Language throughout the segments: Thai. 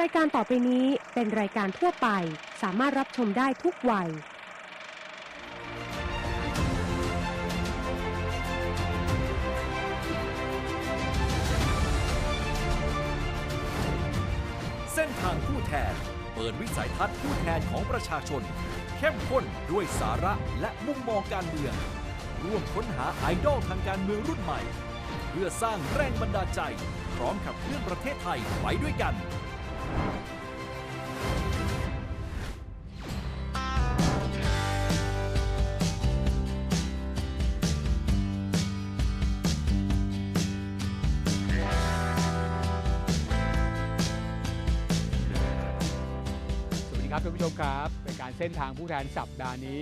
รายการต่อไปนี้เป็นรายการทั่วไป สามารถรับชมได้ทุกวัย เส้นทางผู้แทน เปิดวิสัยทัศน์ผู้แทนของประชาชน เข้มข้นด้วยสาระและมุมมองการเมือง ร่วมค้นหาไอดอลทางการเมืองรุ่นใหม่ เพื่อสร้างแรงบันดาลใจ พร้อมขับเคลื่อนประเทศไทยไปด้วยกัน ครับท่านผู้ชมครับเป็นการเส้นทางผู้แทนสัปดาห์นี้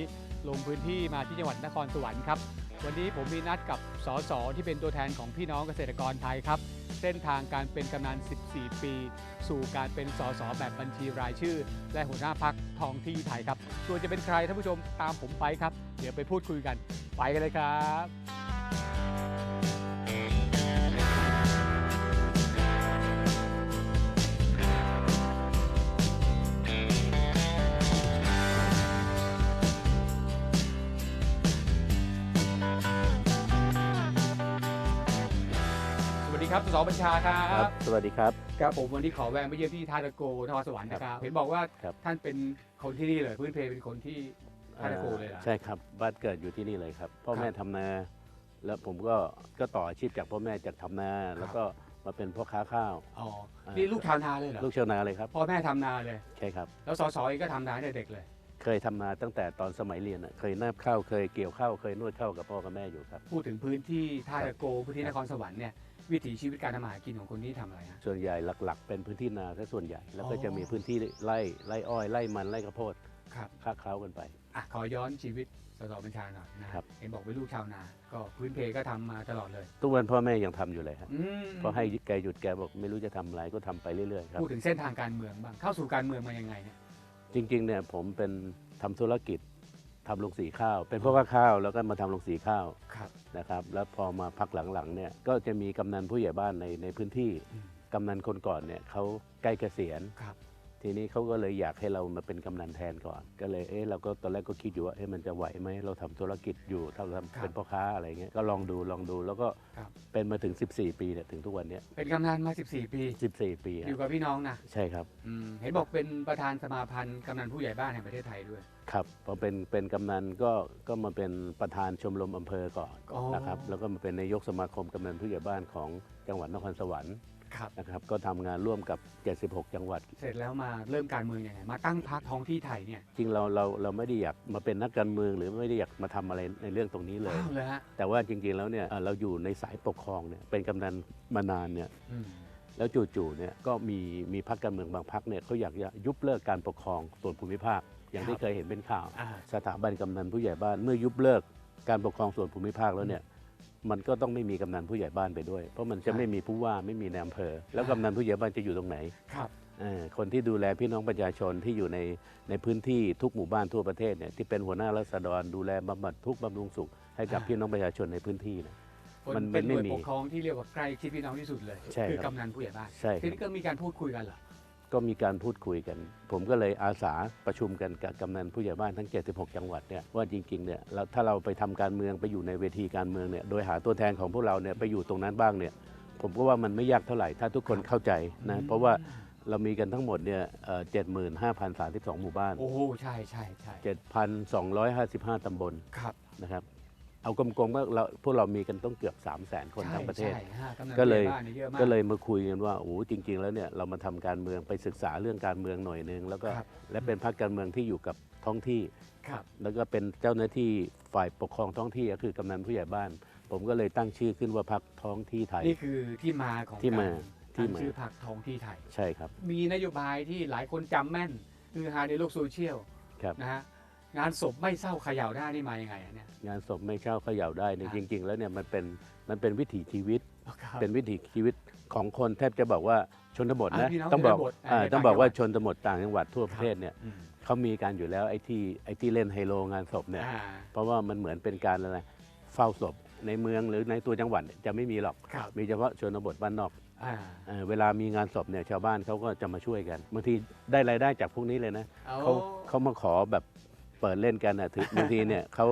ลงพื้นที่มาที่จังหวัดนครสวรรค์ครับ วันนี้ผมมีนัดกับสสที่เป็นตัวแทนของพี่น้องเกษตรกรไทยครับ เส้นทางการเป็นกำนัน 14 ปี สู่การเป็นสสแบบบัญชีรายชื่อ และหัวหน้าพักทองที่ไทยครับส่วนจะเป็นใครท่านผู้ชมตามผมไปครับ เดี๋ยวไปพูดคุยกัน ไปกันเลยครับ ครับสสบัญชาครัครับ บสวัสดีครับ ครับผมวันนี้ขอแวะมาเยี่ยมที่ท่าตะโกนครสวรรค์นะครับเห็นบอกว่าครับ ท่านเป็นคนที่นี่เลยพื้นเพเป็นคนที่ ท่าตะโกเลยเหรอใช่ครับ บ้านเกิดอยู่ที่นี่เลยครับ พ่อครับแม่ทำนา แล้วผมก็ก็ต่ออาชีพจากพ่อแม่จากทำนาแล้วก็มาเป็นพ่อค้าข้าว อ๋ออ่านี่ลูกชาวนาเลยเหรอลูกชาวนาเลยครับ พ่อแม่ทำนาเลย ใช่ครับ แล้วสสเองก็ทำนาตั้งแต่เด็กเลย เคยทำนาตั้งแต่ตอนสมัยเรียนอะเคยนาบข้าวเคยเกี่ยวข้าวเคยนวดข้าวกับพ่อกับแม่อยู่ครับ พูดถึงพื้นที่ท่าตะโกพื้นที่นครสวรรค์เนี่ยวิถีชีวิตการทำมาหากินของคนที่ทำอะไรฮะส่วนใหญ่หลักๆ เป็นพื้นที่นาซะส่วนใหญ่แล้วก็อ๋อจะมีพื้นที่ไร่ไร่อ้อยไร่มันไร่ข้าวโพดครับค้าข้าวกันไปอะขอย้อนชีวิตสสบัญชาหน่อยนะครับเห็นบอกเป็นลูกชาวนา ก็พื้นเพก็ทำมาตลอดเลย ทุกวันพ่อแม่ยังทำอยู่เลยครับอืมพอให้แกหยุดแกบอกไม่รู้จะทำอะไรก็ทำไปเรื่อยๆครับพูดถึงเส้นทางการเมืองบ้างเข้าสู่การเมืองมายังไงเนี่ย จริงๆเนี่ยผมเป็นทำธุรกิจทำโรงสีข้าว เป็นพ่อค้าข้าวแล้วก็มาทำโรงสีข้าวครับนะครับแล้วพอมาพักหลังๆเนี่ยก็จะมีกำนันผู้ใหญ่บ้านในในพื้นที่อืมกำนันคนก่อนเนี่ยเขาใกล้เกษียณครับ ทีนี้เขาก็เลยอยากให้เรามาเป็นกำนันแทนก่อน ก็เลยเอ๊ะเราก็ตอนแรกก็คิดอยู่ว่าเอ๊ะมันจะไหวไหมเราทำธุรกิจอยู่ถ้าเราครับทำเป็นพ่อค้าอะไรเงี้ยก็ลองดูลองดูแล้วก็ครับ เป็นมาถึง 14 ปีเนี่ยถึงทุกวันเนี้ยเป็นกำนันมา 14 ปี 14 ปีออะยู่กับพี่น้องนะใช่ครับอืมเห็นบอกเป็นประธานสมาพันธ์กำนันผู้ใหญ่บ้านแห่งประเทศไทยด้วย ครับพอเป็นเป็นกำนันก็ก็มาเป็นประธานชมรมอำเภอก่อนอ๋อ นะครับแล้วก็มาเป็นนายกสมาคมกำนันผู้ใหญ่บ้านของจังหวัดนครสวรรค์ ครับ นะครับก็ทำงานร่วมกับ 76 จังหวัด เสร็จแล้วมาเริ่มการเมืองยังไงมาตั้งพรรคท้องที่ไทยเนี่ยจริงเราเราเราไม่ได้อยากมาเป็นนักการเมืองหรือไม่ได้อยากมาทำอะไรในเรื่องตรงนี้เลย อ้าวเลยฮะแต่ว่าจริงๆแล้วเนี่ยเอ่อเราอยู่ในสายปกครองเนี่ยเป็นกำนันมานานเนี่ยอืมแล้วจู่ๆเนี่ยก็มีมีพรรคการเมืองบางพรรคเนี่ยเขาอยากจะยุบเลิกการปกครองส่วนภูมิภาค อย่างที่เคยเห็นเป็นข่าว อ่าสถาบันกำนันผู้ใหญ่บ้านเมื่อยุบเลิกการปกครองส่วนภูมิภาคแล้วเนี่ย มันก็ต้องไม่มีกำนันผู้ใหญ่บ้านไปด้วย เพราะมันจะใช่ไม่มีผู้ว่าไม่มีนายอำเภอ แล้วอ่ากำนันผู้ใหญ่บ้านจะอยู่ตรงไหนครับเออคนที่ดูแลพี่น้องประชาชนที่อยู่ในในพื้นที่ทุกหมู่บ้านทั่วประเทศเนี่ยที่เป็นหัวหน้ารัษฎรดูแลบำบัดทุกข์บำรุงสุขให้กับพี่น้องประชาชนในพื้นที่เนี่ยคนมันเป็นหไม่น่วยมีปกครองที่เรียกว่าใกล้ชิดพี่น้องที่สุดเลยใช่คือครับกำนันผู้ใหญ่บ้านใช่คทีรับนี้ก็มีการพูดคุยกันเหรอ ก็มีการพูดคุยกัน ผมก็เลยอาสาประชุมกันกับกำนันผู้ใหญ่บ้านทั้ง 76 จังหวัดเนี่ยว่าจริงๆเนี่ยเราถ้าเราไปทำการเมืองไปอยู่ในเวทีการเมืองเนี่ยโดยหาตัวแทนของพวกเราเนี่ยไปอยู่ตรงนั้นบ้างเนี่ยผมก็ว่ามันไม่ยากเท่าไหร่ถ้าทุกคนเข้าใจนะเพราะว่าเรามีกันทั้งหมดเนี่ยเจ็ดหมื่นห้าพันสามสิบสองหมู่บ้านโอ้โหใช่ใช่ใช่เจ็ดพันสองร้อยห้าสิบห้าตำบลครับนะครับ เอากลมๆก็เราพวกเรามีกันต้องเกือบ 3 0 0แสนคนทั้งประเทศ ใช่ใช่ฮะกำนันก็เลยผู้ใหญ่บ้านนี่เยอะมากก็เลยมาคุยกันว่าโอ้จริง ๆ แล้วเนี่ยเรามาทำการเมืองไปศึกษาเรื่องการเมืองหน่อยนึงแล้วก็ครับ และเป็นพรรคการเมืองที่อยู่กับท้องที่ ครับ แล้วก็เป็นเจ้าหน้าที่ฝ่ายปกครองท้องที่ก็คือกำนันผู้ใหญ่บ้าน ผมก็เลยตั้งชื่อขึ้นว่าพรรคท้องที่ไทย นี่คือที่มาของที่มาการที่ตั้งมา ชื่อพรรคท้องที่ไทย ใช่ครับ มีนโยบายที่หลายคนจำแม่นคือฮาในโลกโซเชียลครับ นะฮะ งานศพไม่เศร้าเขย่าได้นี่มายังไงอะเนี่ย งานศพไม่เช่าเขย่าได้เนี่ยอ่าจริง ๆ แล้วเนี่ยมันเป็นมันเป็นวิถีชีวิต ครับ เป็นวิถีชีวิตของคนแทบจะบอกว่าชนบทนะอ่าพี่น้องต้องบอกชนบทอ่าในต้องบอกว่าต่างจังหวัด ชนบทต่างจังหวัดทั่วประเทศเนี่ยอืมเขามีการอยู่แล้วไอ้ที่ไอ้ที่เล่นไฮโลงานศพเนี่ย อ่าเพราะว่ามันเหมือนเป็นการอะไรเฝ้าศพในเมืองหรือในตัวจังหวัดเนี่ยจะไม่มีหรอก ครับมีเฉพาะชนบทบ้านนอกอ่าเอ่อเวลามีงานศพเนี่ยชาวบ้านเขาก็จะมาช่วยกันบางทีได้รายได้จากพวกนี้เลยนะเอาเขาเขามาขอแบบ เปิดเล่นกันนะถึงบางทีเนี่ยเขา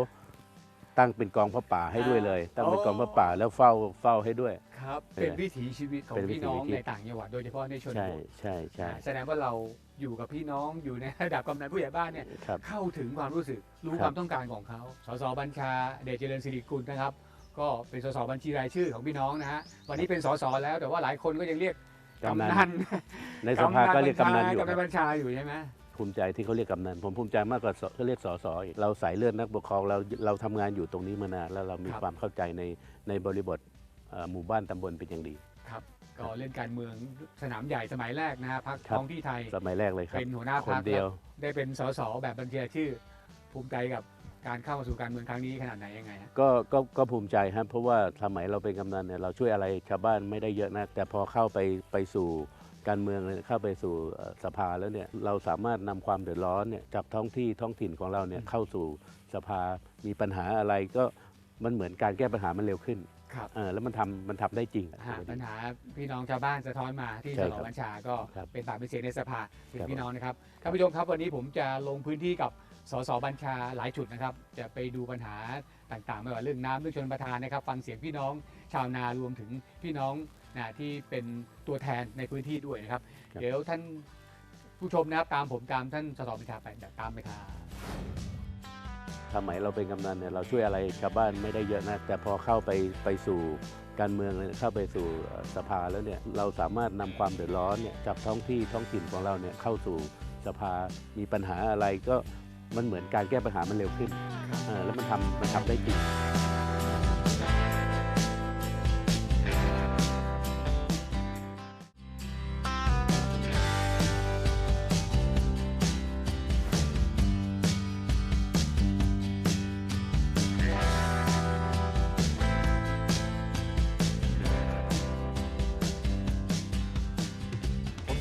ตั้งเป็นกองพระป่าให้ด้วยเลย ตั้งเป็นกองพระป่าแล้วเฝ้าเฝ้าให้ด้วย ครับเออเป็นวิถีชีวิตของเป็นวิพี่ถีน้องชีวิต ในต่างจังหวัดโดยเฉพาะในชนใช่บทใช่ใช่อ่าแสดงว่าเราอยู่กับพี่น้องอยู่ในระดับกำนันผู้ใหญ่บ้านเนี่ย ครับ เข้าถึงความรู้สึกรู้ครับความต้องการของเขา สสบัญชา เดชเจริญสิริกุลนะครับ ก็เป็นสสบัญชีรายชื่อของพี่น้องนะฮะ วันนี้เป็นสสแล้วแต่ว่าหลายคนก็ยังเรียกกำนักำนันนในสภาก็เรียกกำนันอยู่กำนันครับบัญชาอยู่ใช่ไหม ภูมิใจที่เขาเรียกกำนันผมภูมิใจมากกว่าสเขาเรียกสสอีกเราสายเลือดนักปกครองเราเราทำงานอยู่ตรงนี้มานานแล้วเรามีความเข้าใจในในบริบทเอ่อหมู่บ้านตำบลเป็นอย่างดีครับก็เล่นการเมืองสนามใหญ่สมัยแรกนะฮะพักครับท้องที่ไทยสมัยแรกเลยครับเป็นหัวหน้าคพันกเดียว ได้เป็นสสแบบบัญชีรายชื่อ ภูมิใจกับการเข้ามาสู่การเมืองครั้งนี้ขนาดไหนยังไงฮะก็ก็ก็ภูมิใจครับเพราะว่าสมัยเราเป็นกำนันเนี่ยเราช่วยอะไรชาวบ้านไม่ได้เยอะนะแต่พอเข้าไปไปสู่ การเมืองเนี่ยเข้าไปสู่เอ่อสภาแล้วเนี่ยเราสามารถนำความเดือดร้อนเนี่ยจากท้องที่ท้องถิ่นของเราเนี่ยเข้าสู่สภา มีปัญหาอะไรก็มันเหมือนการแก้ปัญหามันเร็วขึ้นครับเออแล้วมันทำมันทำได้จริงหาปัญหาพี่น้องชาวบ้านสะท้อนมาที่ใช่สครันบบัญชาก็ครับเป็นปากเป็นเสียงในสภาถึงครับพี่น้องนะครับท่านผู้ชมครับวันนี้ผมจะลงพื้นที่กับสสบัญชาหลายจุดนะครับ จะไปดูปัญหาต่างๆไม่ว่าเรื่องน้ำเรื่องชนประทานนะครับ ฟังเสียงพี่น้องชาวนารวมถึงพี่น้อง นะที่เป็นตัวแทนในพื้นที่ด้วยนะครับ เดี๋ยวท่านผู้ชมนะครับตามผมตามท่านสสบัญชาไปเดี๋ยวตามไปครับสมัยเราเป็นกำนันเนี่ยเราช่วยอะไรชาวบ้านไม่ได้เยอะนะ แต่พอเข้าไปไปสู่การเมืองเนี่ยเข้าไปสู่เอ่อสภาแล้วเนี่ยเราสามารถนำความเดือดร้อนเนี่ยจากท้องที่ท้องถิ่นของเราเนี่ยเข้าสู่สภามีปัญหาอะไรก็มันเหมือนการแก้ปัญหามันเร็วขึ้นเออแล้วมันทำมันทำได้จริง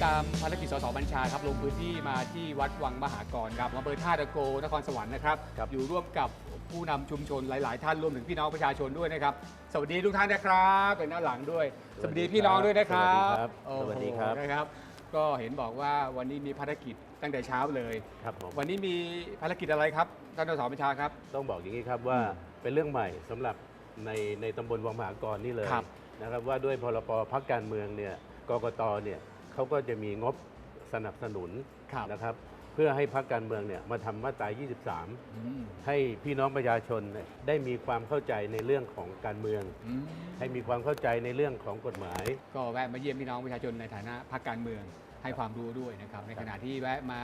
ตามภารกิจสสบัญชาครับลงพื้นที่มาที่วัดวังมหากรครับอำเภอท่าตะโกนครสวรรค์นะครับครับ อยู่ร่วมกับผู้นำชุมชนหลาย ๆ ท่านรวมถึงพี่น้องประชาชนด้วยนะครับ สวัสดีทุกท่านนะครับเป็นด้านหลังด้วย สวัสดีพี่น้องด้วยนะครับสวัสดีครับ โอ้โหนะครับ ก็เห็นบอกว่าวันนี้มีภารกิจตั้งแต่เช้าเลย ครับผมวันนี้มีภารกิจอะไรครับท่านสสบัญชาครับ ต้องบอกอย่างนี้ครับว่าเป็นเรื่องใหม่สำหรับในในตำบลวังมหากรนี่เลยครับนะครับว่าด้วยพรบพักการเมืองเนี่ยกกตเนี่ย เขาก็จะมีงบสนับสนุนครับนะครับ เพื่อให้พักการเมืองเนี่ยมาทำมาตรา 23อืมให้พี่น้องประชาชนเนี่ยได้มีความเข้าใจในเรื่องของการเมืองอืมให้มีความเข้าใจในเรื่องของกฎหมาย ก็แวะมาเยี่ยมพี่น้องประชาชนในฐานะพรรคการเมืองให้ความรู้ด้วยนะครับ ในขณะที่แวะมา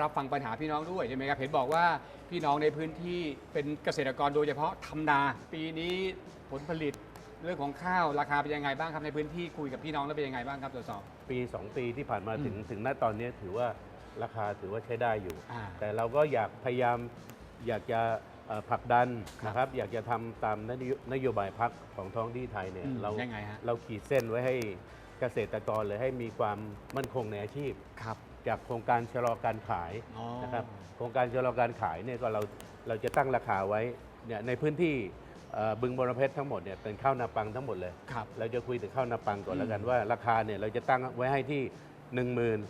รับฟังปัญหาพี่น้องด้วยใช่ไหมครับเห็นบอกว่าพี่น้องในพื้นที่เป็นเกษตรกรโดยเฉพาะทำนา ปีนี้ผลผลิตเรื่องของข้าวราคาเป็นยังไงบ้างครับในพื้นที่คุยกับพี่น้องแล้วเป็นยังไงบ้างครับตรวจสอบ ปี 2 ปีที่ผ่านมาอืมถึงถึงณตอนนี้ถือว่าราคาถือว่าใช้ได้อยู่อ่าแต่เราก็อยากพยายามอยากจะเอ่อผลักดันครับนะครับอยากจะทำตามนโยนโยบายพักของท้องที่ไทยเนี่ยอืมเรายังไงฮะเราขีดเส้นไว้ให้เกษตรกรเลยให้มีความมั่นคงในอาชีพครับจากโครงการชะลอการขายอ๋อนะครับโครงการชะลอการขายเนี่ยก็เราเราจะตั้งราคาไว้เนี่ยในพื้นที่เอ่อ บึงบรเพชรทั้งหมดเนี่ยเป็นข้าวนาปังทั้งหมดเลยครับ เราจะคุยถึงข้าวนาปังก่อนอืมแล้วกันว่าราคาเนี่ยเราจะตั้งไว้ให้ที่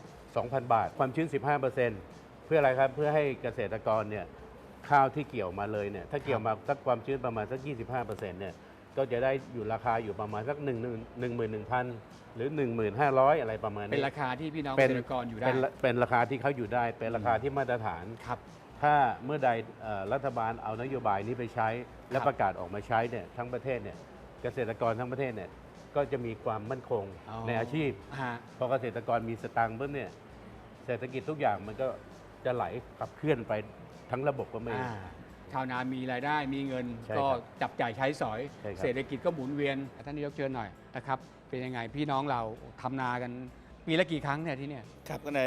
12,000 บาท ความชื้น 15%เพื่ออะไรครับเพื่อให้เกษตรกรเนี่ยข้าวที่เกี่ยวมาเลยเนี่ยถ้าเกี่ยวมาสักความชื้นประมาณสัก 25%เนี่ยก็จะได้อยู่ราคาอยู่ประมาณสัก1 1 1 1 0 0หรือ 1500 อะไรประมาณเป็นนี้ราคาที่พี่น้องเกเป็นษตรกรอยู่ได้เป็นเป็นราคาที่เขาอยู่ได้ เป็นราคาที่มาตรฐานครับ ถ้าเมื่อใดเอ่อรัฐบาลเอานโยบายนี้ไปใช้ และครับประกาศออกมาใช้เนี่ยทั้งประเทศเนี่ยเกษตรกรทั้งประเทศเนี่ยก็จะมีความมั่นคงอ๋อในอาชีพฮะพอเกษตรกรมีสตังค์ปุ๊บเนี่ยเศรษฐกิจทุกอย่างมันก็จะไหลขับเคลื่อนไปทั้งระบบก็ไม่อ่าชาวนามีรายได้มีเงินใช่ก็ครับจับจ่ายใช้สอยใช่ครับเศรษฐกิจก็หมุนเวียนท่านนายกเชิญหน่อยนะครับเป็นยังไงพี่น้องเราทำนากัน ปีละกี่ครั้งเนี่ยที่เนี่ย ครับก็ใน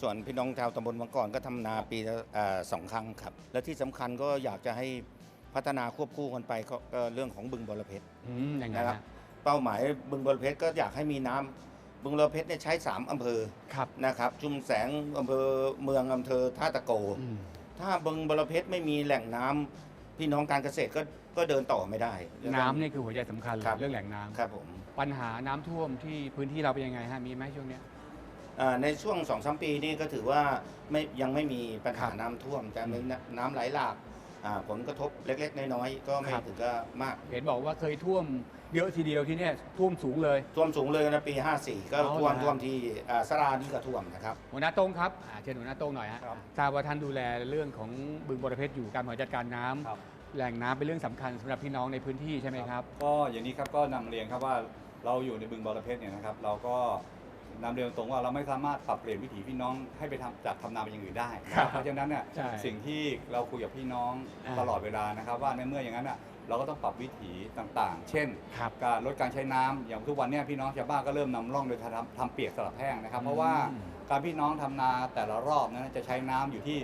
ส่วนพี่น้องชาวตำบลวังกรก็ทำนาปีละเอ่อสองครั้งครับ และที่สำคัญก็อยากจะให้พัฒนาควบคู่กันไปก็ก็เรื่องของบึงบรเพชรอืมยังไงนะครับฮะเป้าหมายบึงบรเพชรก็อยากให้มีน้ำบึงบรเพชรเนี่ยใช้ 3อำเภอครับ นะครับชุมแสงอำเภอเมืองอำเภอท่าตะโก อืม ถ้าบึงบรเพชรไม่มีแหล่งน้ำพี่น้องการเกษตรก็ก็เดินต่อไม่ได้ น้ำนี่คือหัวใจสำคัญเลยครับ เรื่องแหล่งน้ำ ครับผมพ ปัญหาน้ำท่วมที่พื้นที่เราเป็นยังไงฮะมีไหมช่วงเนี้ยอ่าในช่วง2อสปีนี่ก็ถือว่าไม่ยังไม่มีปัญหาครับน้ำท่วมแต่มีน้ำน้ำไหลหลากอ่าผลกระทบเล็ก ๆ น้อยๆก็ไม่ครับ ถึงก็มากเห็นบอกว่าเคยท่วมเยอะทีเดียวที่เนี่ยท่วมสูงเลย ท่วมสูงเลยนะปี 54 ก็เอาท่วมเหรอฮะท่วมที่อ่าสรานี่ก็ท่วมนะครับ หัวหน้าโต้งครับอ่าเชิญหัวหน้าโต้งหน่อยฮะครับ ทราบว่าท่านดูแลเรื่องของบึงบรเพชรอยู่การบริหารจัดการน้ำครับแหล่งน้ำเป็นเรื่องสำคัญสำหรับพี่น้องในพื้นที่ใช่ไหมครับ ก็อย่างนี้ครับก็นำเรียนครับว่า เราอยู่ในบึงบรเพชรเนี่ยนะครับ เราก็นำเรียนตรงว่าเราไม่สามารถปรับเปลี่ยนวิถีพี่น้องให้ไปทำจากทำนาเป็นอย่างอื่นได้นะคครัรับบเพราะฉะนั้นเนี่ยใช่สิ่งที่เราคุยกับพี่น้องอ่า ตลอดเวลานะครับ ว่าในเมื่ออย่างนั้นอะเราก็ต้องปรับวิถีต่างๆ เช่น ครับ การลดการใช้น้ำอย่างทุกวันเนี้พี่น้องชาวบ้านก็เริ่มนำร่องโดยทำทำเปียกสลับแห้งนะครับ เพราะว่าอืม การพี่น้องทำนาแต่ละรอบนั้นจะใช้น้ำอยู่ที่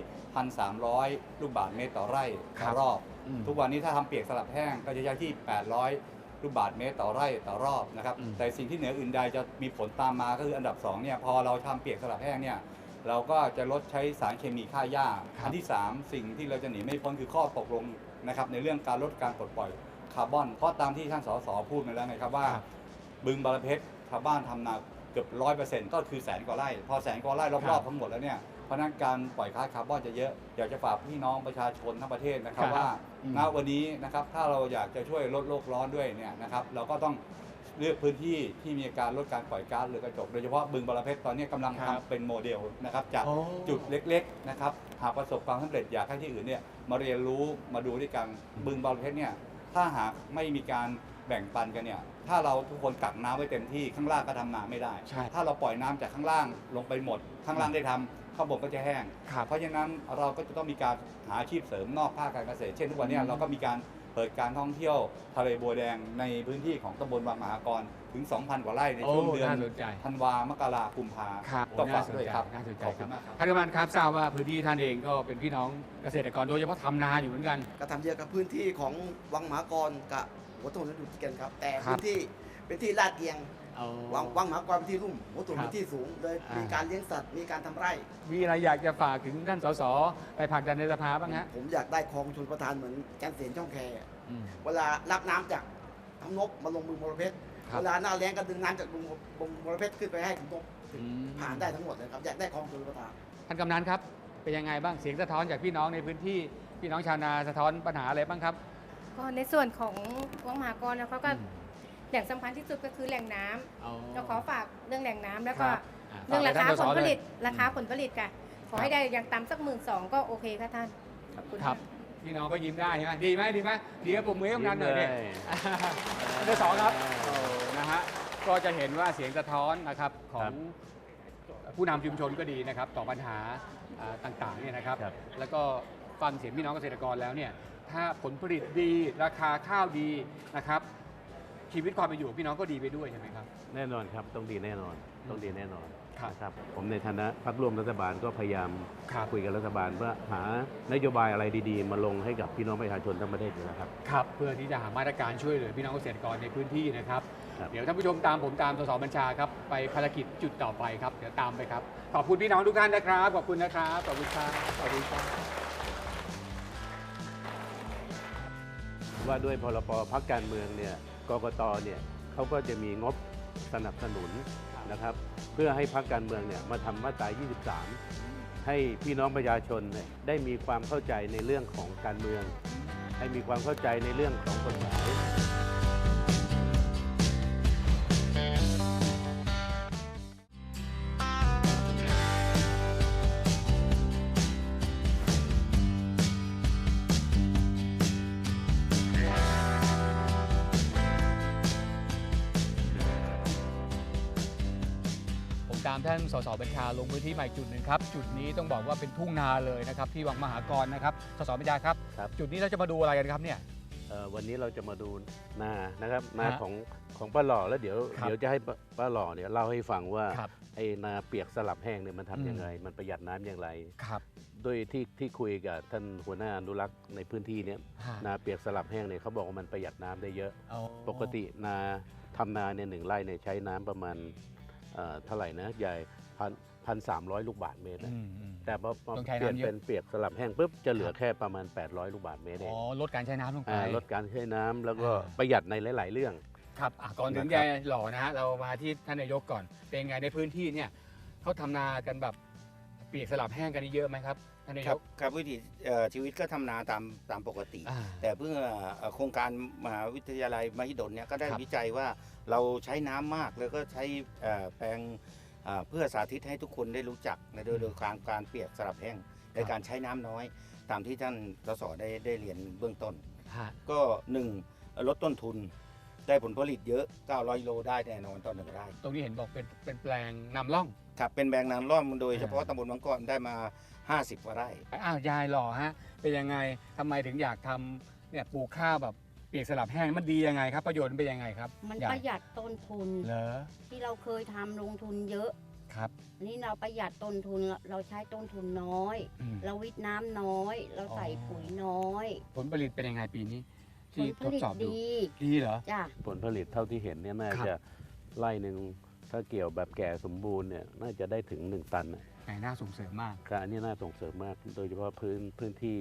1,300 ลูกบาศก์เมตรต่อไร่ครัต่อบรอบ อืม ทุกวันนี้ถ้าทำเปียกสลับแห้งก็จะใช้ที่ 800 ลูกบาศก์เมตรต่อไร่ต่อรอบนะครับอืมแต่สิ่งที่เหนืออื่นใดจะมีผลตามมาก็คืออันดับ2เนี่ยพอเราทำเปียกสลับแห้งเนี่ยเราก็จะลดใช้สารเคมีฆ่าหญ้าครับอันที่ 3 สิ่งที่เราจะหนีไม่พ้นคือข้อตกลงนะครับในเรื่องการลดการปลดปล่อยคาร์บอนเพราะตามที่ท่านสสพูดมาแล้วไงครับว่าครับบึงบารเพชรชาวบ้านทำนาเกือบร้อยเปอร์เซ็นต์ก็คือแสนกว่าไร่ พอแสนกว่าไร่ครัรอบบๆทั้งหมดแล้วเนี่ย เพราะฉะนั้นการปล่อยก๊าซคาร์บอนจะเยอะอยากจะฝากพี่น้องประชาชนทั้งประเทศนะครับครับว่าอืม ณวันนี้นะครับถ้าเราอยากจะช่วยลดโลกร้อนด้วยเนี่ยนะครับเราก็ต้องเลือกพื้นที่ที่มีการลดการปล่อยก๊าซเรือนกระจก โดยเฉพาะบึงบารเพชรตอนนี้กำลังครับ ทำเป็นโมเดลนะครับจาก โอ้ จุดเล็กๆนะครับหากประสบความสำเร็จอยากให้ที่อื่นเนี่ยมาเรียนรู้มาดูด้วยกันบึงบารเพชรเนี่ยถ้าหากไม่มีการแบ่งปันกันเนี่ยถ้าเราทุกคนกักน้ำไว้เต็มที่ข้างล่างก็ทำนาไม่ได้ ใช่ถ้าเราปล่อยน้ำจากข้างล่างลงไปหมด ข้างล่างได้ทำ ข้างบนก็จะแห้ง ครับเพราะฉะนั้นเราก็จะต้องมีการหาอาชีพเสริมนอกภาคการเกษตร เช่นทุกวันเนี้อืมเราก็มีการเปิดการท่องเที่ยวทะเลบัวแดงในพื้นที่ของตำบลวังมหากรถึง 2,000 กว่าไร่ในโอ้ช่วงเดือนน่าสนใจ ธันวามกรากุมภาครับก็น่าฝากสนด้วยใจครับน่าสนใจขอบคคุรับณมากครับ ท่านกำนันครับทราบว่าพื้นที่ท่านเองก็เป็นพี่น้องเกษตรกรโดยเฉพาะทำนาอยู่เหมือนกันก็ทำเดียวกับพื้นที่ของวังหมากรกับหัวถนนอยู่ติดกันครับ แต่ครับ พื้นที่เป็นที่ลาดเอียง เอาวังวังหมากรเป็นที่ลุ่มหัวถนนครับเป็นที่สูงเลยอ่ามีมีการเลี้ยงสัตว์มีการทำไร่ มีอะไรอยากจะฝากถึงท่านสสไปผลักดันในสภาบ้างฮะผมอยากได้คลองชนประทานเหมือนแกนเสียนช่องแคอืมเวลารับน้ำจากทั้งนบมาลงบึงบรเพชรครับเวลาหน้าแล้งก็ดึงน้ำจากบึงบึงบรเพชรขึ้นไปให้ถึงนบอืมผ่านได้ทั้งหมดเลยครับอยากได้คลองชนประทานท่านกำนันครับเป็นยังไงบ้างเสียงสะท้อนจากพี่น้องในพื้นที่พี่น้องชาวนาสะท้อนปัญหาอะไรบ้างครับก็ในส่วนของวังมหากรนะเขาก็อืมแห ล่งสำคัญที่สุดก็คือแหล่งน้ำเอา เราขอฝากเรื่องแหล่งน้ำแล้วก็ครับอะเรื่องราฝกคาให้ผท่นลสสผลิตเยราคาผลผลิตค่ะ ขอให้ได้อย่างต่ำสักหมื่นสองก็โอเคค่ะท่านขอบคุณครับะ พี่น้องก็ยิ้มได้ใช่ไหมดีไหมดีไหมดีครับผมมือให้กำนันหน่อยเนี่ยยิ้มเลยอันที่สองครับ โอ้นะฮะ ก็จะเห็นว่าเสียงสะท้อนนะครับของผู้นำชุมชนก็ดีนะครับ ต่อปัญหาอ่าต่างๆเนี่ยนะครับ ครับ แล้วก็ฟังเสียงพี่น้องเกษตรกรแล้วเนี่ย ถ้าผลผลิตดีราคาข้าวดีนะครับ ชีวิตความเป็นอยู่ของพี่น้องก็ดีไปด้วยใช่ไหมครับ แน่นอนครับต้องดีแน่นอนต้องดีแน่นอนครับนะครับผมในฐานะพักร่วมรัฐบาลก็พยายามครับ คุยกับรัฐบาลว่าหานโยบายอะไรดีๆ มาลงให้กับพี่น้องประชาชนทั้งประเทศอยู่แล้วครับ ครับ เพื่อที่จะหามาตรการช่วยเหลือพี่น้องเกษตรกรในพื้นที่นะครับ ครับ เดี๋ยวท่านผู้ชมตามผมตามสสบัญชาครับไปภารกิจจุดต่อไปครับ เดี๋ยวตามไปครับ ขอบคุณพี่น้องทุกท่านนะครับ ขอบคุณนะครับ ขอบคุณครับขอบคุณครับ ว่าด้วยพรบพักการเมืองเนี่ย กกตเนี่ยเขาก็จะมีงบสนับสนุนนะครับเพื่อให้พักการเมืองเนี่ยมาทำมาตรา 23 ให้พี่น้องประชาชนเนี่ยได้มีความเข้าใจในเรื่องของการเมือง ให้มีความเข้าใจในเรื่องของกฎหมาย สสบัญชาลงพื้นที่ใหม่จุดหนึ่งครับ จุดนี้ต้องบอกว่าเป็นทุ่งนาเลยนะครับที่วังมหากรนะครับสสบัญชาครับ ครับ จุดนี้เราจะมาดูอะไรกันครับเนี่ย เอ่อวันนี้เราจะมาดูนานะครับนาฮะของของป้าหล่อแล้วเดี๋ยวครับ เดี๋ยวจะให้ป้าป้าหล่อเนี่ยเล่าให้ฟังว่าครับ ไอ้นาเปียกสลับแห้งเนี่ยมันอืม ทำยังไง มันประหยัดน้ำอย่างไรครับด้วยที่ที่คุยกับท่านหัวหน้าอนุรักษ์ในพื้นที่เนี่ยฮะนาเปียกสลับแห้งเนี่ยเขาบอกว่ามันประหยัดน้ำได้เยอะ เอาปกตินาทำนาเนี่ยหนึ่งไร่เนี่ยใช้น้ำประมาณเอ่อเท่าไหร่นะใหญ่ พันพันสามร้อยลูกบาทเมตรนะอืมอืม แต่พอพอต้องใช้เปลี่ยนน้ำเยอะ เป็นเปียกสลับแห้งปุ๊บจะเหลือแค่ประมาณ 800 ลูกบาทเมตรเออ๋งอลดการใช้น้ำลงไปาลดการใช้น้ำแล้วก็อ่า ประหยัดในหลาย ๆ เรื่อง ครับอะก่อนถึงนะครับ ยายหล่อนะฮะเรามาที่ท่านนายกก่อน เป็นไงในพื้นที่เนี่ยเขาทำนากันแบบเปียกสลับแห้งกันนี่เยอะไหมครับท่านนาคยรับกครับวิถีเอ่อชีวิตก็ทำนาตามตามปกติ อ่า แต่เพื่อเอ่อโครงการมหาวิทยาลัยมหิดลเนี่ยก็ได้ครับ วิจัยว่าเราใช้น้ำมากแล้วก็ใช้เอ่อแปลง เอ่อเพื่อสาธิตให้ทุกคนได้รู้จักในโดยโดยการการเปียกสลับแห้งในการใช้น้ำน้อย ตามที่ท่านสสได้ได้เรียนเบื้องต้นฮะก็หนึ่งลดต้นทุนได้ผลผลิตเยอะ 900โลได้แน่นอนต่อหนึ่งไร่ ตรงนี้เห็นบอกเป็นเป็นแปลงนำร่อง ครับ เป็นแบงนางร่อมโดยอ่าเฉพาะตำบลบางกอนได้มา 50กว่าไร่ อ้าว ยายหล่อฮะ เป็นยังไงทำไมถึงอยากทำเนี่ยปลูกข้าวแบบเปียกสลับแห้งมันดียังไงครับ ประโยชน์มันเป็นยังไงครับมันยาปยระหยัดต้นทุน เหรอที่เราเคยทำลงทุนเยอะ ครับอันนี้เราประหยัดต้นทุนเราเราใช้ต้นทุนน้อย อืม เราวิทน้ำน้อย เราใส่อ๋อปุ๋ยน้อยผลผลิตเป็นยังไงปีนี้ ผที่ลผทดลิตสอบดูดีดีเหรอ จ้ะผลผลิตเท่าที่เห็นเนี่ยน่าครับ จะไร่หนึ่งถ้าเกี่ยวแบบแก่สมบูรณ์เนี่ยน่าจะได้ถึง 1 ตันนะไหนน่าส่งเสริมมาก การอันนี้น่าส่งเสริมมาก โดยเฉพาะพื้นพื้นที่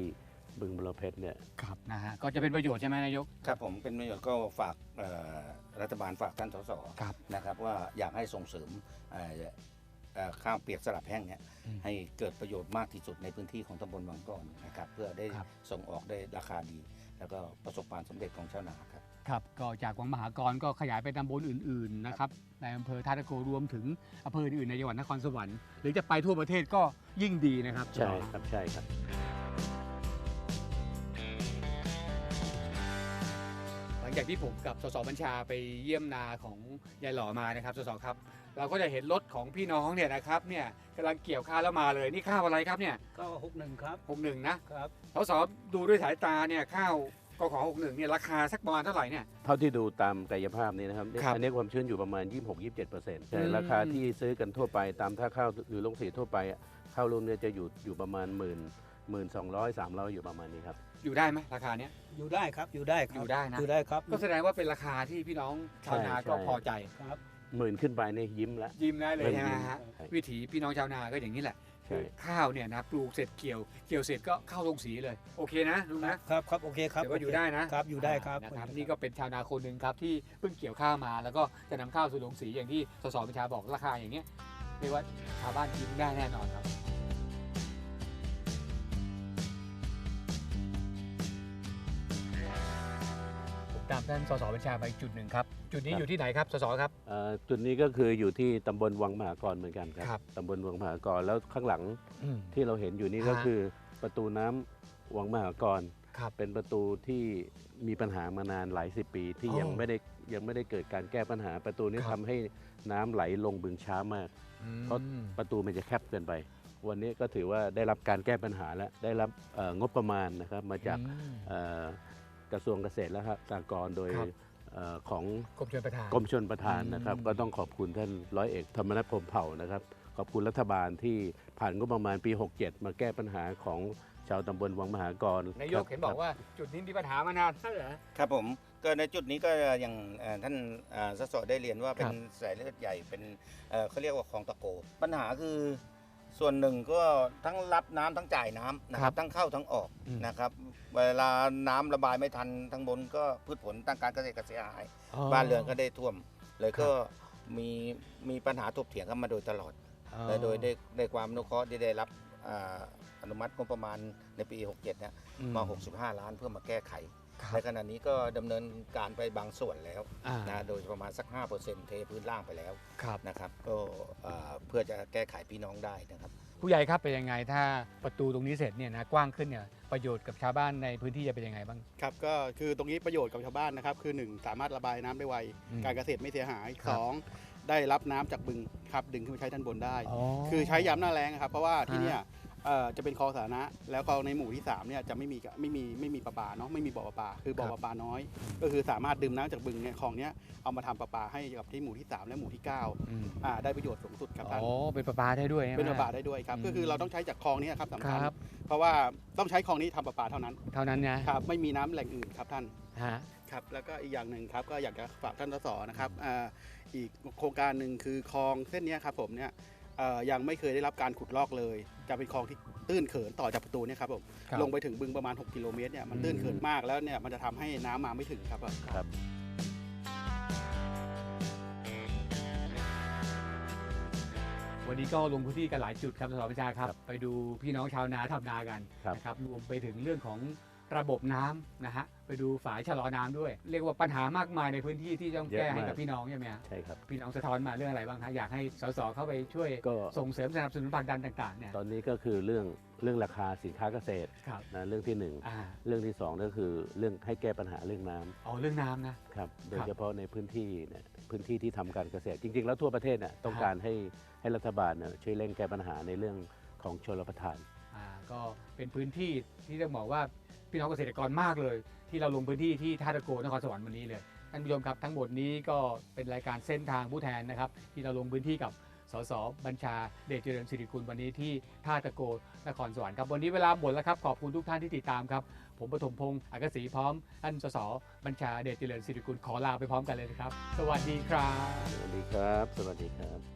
บึงบรเพชรเนี่ยครับนะฮะก็จะเป็นประโยชน์ใช่ไหมนายก ครับผมเป็นประโยชน์ก็ฝากเอ่อรัฐบาลฝากท่านสสครับ นะครับว่าอยากให้ส่งเสริมเอ่อเอ่อข้าวเปียกสลับแห้งเนี่ยอืมให้เกิดประโยชน์มากที่สุดในพื้นที่ของตำบลบางกอนนะครับเพื่อได้ครับ ส่งออกได้ราคาดี แล้วก็ประสบความสำเร็จของชาวนาครับ ครับก็จากวังมหากรก็ขยายไปตำบลอื่นๆนะครับในอำเภอท่าตะโกรวมถึงอำเภออื่นๆในจังหวัดนครสวรรค์หรือจะไปทั่วประเทศก็ยิ่งดีนะครับ ใช่ครับใช่ครับ จากที่ผมกับสสบัญชาไปเยี่ยมนาของยายหล่อมานะครับสสครับ เราก็จะเห็นรถของพี่น้องเนี่ยนะครับเนี่ยกำลังเกี่ยวข้าวแล้วมาเลยนี่ข้าวอะไรครับเนี่ยก็หกหนึ่งครับหกหนึ่งนะครับสสดูด้วยสายตาเนี่ยข้าวกขอหกหนึ่งเนี่ยราคาสักประมาณเท่าไหร่เนี่ยเท่าที่ดูตามกายภาพนี้นะครับครับอันนี้ความชื้นอยู่ประมาณ 26-27%แต่อืมราคาที่ซื้อกันทั่วไปตามท่าข้าวหรือลงสีทั่วไปอะข้าวรวมเนี่ยจะอยู่อยู่ประมาณหมื่น หมื่นสองร้อยสามร้อยอยู่ประมาณนี้ครับ อยู่ได้ไหมราคาเนี้ย อยู่ได้ครับอยู่ได้ครับอยู่ได้นะ อยู่ได้ครับก็แสดงว่าเป็นราคาที่พี่น้องชาวนาใช่ก็ใช่พอใจครับหมื่นขึ้นไปเนี่ยยิ้มแล้วยิ้มได้เลยเริ่มใช่ไหมยิ้มฮะใช่วิถีพี่น้องชาวนาก็อย่างนี้แหละใช่ข้าวเนี่ยนะปลูกเสร็จเกี่ยวเกี่ยวเสร็จก็เข้าลงสีเลยโอเคนะลุงนะครับครับโอเคครับถือว่าอยู่ได้นะครับอยู่ได้ครับนะครับนี่ก็เป็นชาวนาคนหนึ่งครับที่เพิ่งเกี่ยวข้าวมา แล้วก็จะนำข้าวสู่ลงสีอย่างที่สสบัญชาบอกราคาอย่างเงี้ยเรียกว่าชาวบ้านยิ้มได้แน่นอนครับ ตามท่านสสบัญชาไปจุดหนึ่งครับ จุดนี้อยู่ที่ไหนครับสสครับ เอ่อจุดนี้ก็คืออยู่ที่ตำบลวังมหากรเหมือนกันคครัรับตำบลวังมหากรแล้วข้างหลังอืม ที่เราเห็นอยู่นี่ก็ฮะคือประตูน้ำวังมหากร ครับ เป็นประตูที่มีปัญหามานานหลายสิบปีที่อ๋อยังไม่ได้ยังไม่ได้เกิดการแก้ปัญหาประตูนี้ครับ ทำให้น้ำไหลลงบึงช้ามากเพราะ ประตูมันจะแคบเกินไป วันนี้ก็ถือว่าได้รับการแก้ปัญหาและได้รับเอ่องบประมาณนะครับมาจากอืม เอ่อ กระทรวงเกษตรและสหกรณ์โดยครับ เอ่อของกรมชลประทาน กรมชนประทานนะครับ อืม ก็ต้องขอบคุณท่านร้อยเอกธรรมนัฐพรหมเผ่านะครับ ขอบคุณรัฐบาลที่ผ่านงบประมาณปี 67 มาแก้ปัญหาของชาวตำบลวังมหากรนายกเห็นบอกว่าจุดนี้มีปัญหามานานใช่เหรอ ครับผมก็ในจุดนี้ก็อย่างเอ่อท่านเอ่อสสได้เรียนว่าเป็นครับสายเลือดใหญ่เป็นเอ่อเขาเรียกว่าคลองตะโก ปัญหาคือ ส่วนหนึ่งก็ทั้งรับน้ำทั้งจ่ายน้ำนะคครัรับบทั้งเข้าทั้งออกอืม นะครับ เวลาน้ำระบายไม่ทันทั้งบนก็พืชผลทางการเกษตรก็เสียหาย บ้านเรือนก็ได้ท่วม เลยก็มีมีปัญหาถกเถียงกันมาโดยตลอดและโดยได้ได้ความอนุเคราะห์ที่ได้รับอ่าอนุมัติงบประมาณในปี 67เนี่ยอืมา 65 ล้านเพื่อมาแก้ไขครับ ในขณะนี้ก็ดำเนินการไปบางส่วนแล้วอ่านะโดยประมาณสัก 5%เทพื้นล่างไปแล้วครับนะครับ ก็อ่าเพื่อจะแก้ไขพี่น้องได้นะครับ ผู้ใหญ่ครับเป็นยังไงถ้าประตูตรงนี้เสร็จเนี่ยนะกว้างขึ้นเนี่ยประโยชน์กับชาวบ้านในพื้นที่จะเป็นยังไงบ้างครับก็คือตรงนี้ประโยชน์กับชาวบ้านนะครับคือ 1 สามารถระบายน้ำได้ไวอืมการเกษตรไม่เสียหายครับ2ได้รับน้ำจากบึงครับดึงขึ้นมาใช้ด้านบนได้อ๋อคือใช้ยามหน้าแรงครับเพราะว่าที่ฮะเนี่ยเอ่อ จะเป็นคลองสาธารณะแล้วคลองในหมู่ที่3เนี่ยจะไม่มีไม่มีไม่มีประปาเนาะไม่มีบ่อประปา คือบ่อครับประปาน้อย ก็คือสามารถดื่มน้ำจากบึงเนี่ยคลองเนี้ยเอามาทำประปาให้กับที่หมู่ที่ 3 และหมู่ที่9อืมอ่าได้ประโยชน์สูงสุดครับท่านอ๋อเป็นประปาได้ด้วยใช่ไหมเป็นประปาได้ด้วยครับอืมก็คือเราต้องใช้จากคลองนี้ครับสำคัญครับเพราะว่าต้องใช้คลองนี้ทำประปาเท่านั้น เท่านั้นนะครับไม่มีน้ำแหล่งอื่นครับท่านฮะครับแล้วก็อีกอย่างหนึ่งครับก็อยากจะฝากท่านสสนะครับอ่าอีกโครงการหนึ่งคือคลองเส้นเนี้ยครับผมเนี่ยเอ่อ ยังไม่เคยได้รับการขุดลอกเลย จะเป็นคลองที่ตื้นเขินต่อจากประตูเนี่ยครับผมลงไปถึงบึงประมาณ 6 กิโลเมตรเนี่ยมันตื้นเขินมากแล้วเนี่ยมันจะทำให้น้ำมาไม่ถึงครับครับวันนี้ก็ลงพื้นที่กันหลายจุดครับสสประชาครับ ไปดูพี่น้องชาวนาทำนากันนะครับรวมไปถึงเรื่องของ ระบบน้ำนะฮะไปดูฝายชะลอน้ำด้วย เรียกว่าปัญหามากมายในพื้นที่ที่ต้องแก้ให้กับพี่น้องใช่ไหมฮะใช่ครับพี่น้องสะท้อนมาเรื่องอะไรบ้างคะอยากให้สสเข้าไปช่วยก็ส่งเสริมสนับสนุนผลักดันต่างๆเนี่ยตอนนี้ก็คือเรื่องเรื่องราคาสินค้าเกษตรครับนะเรื่องที่หนึ่งอ่าเรื่องที่สองก็คือเรื่องให้แก้ปัญหาเรื่องน้ำอ๋อเรื่องน้ำนะครับโดยเฉพาะในพื้นที่เนี่ยพื้นที่ที่ทำการเกษตร จริง ๆ แล้วทั่วประเทศเนี่ยต้องการให้ให้รัฐบาลเนี่ยช่วยเร่งแก้ปัญหาในเรื่องของชลประทานอ่าก็เป็นพื้นที่ที่ต้องบอกว่า พี่น้องเกษตรกรมากเลย ที่เราลงพื้นที่ที่ท่าตะโกนครสวรรค์วันนี้เลยท่านผู้ชมครับทั้งหมดนี้ก็เป็นรายการเส้นทางผู้แทนนะครับ ที่เราลงพื้นที่กับสสบัญชาเดชเจริญสิริกุลวันนี้ที่ท่าตะโกนครสวรรค์ครับวันนี้เวลาหมดแล้วครับขอบคุณทุกท่านที่ติดตามครับผมปฐมพงศ์อักษีพร้อมท่านสสบัญชาเดชเจริญสิริกุลขอลาไปพร้อมกันเลยนะครับ สวัสดีครับ สวัสดีครับ สวัสดีครับ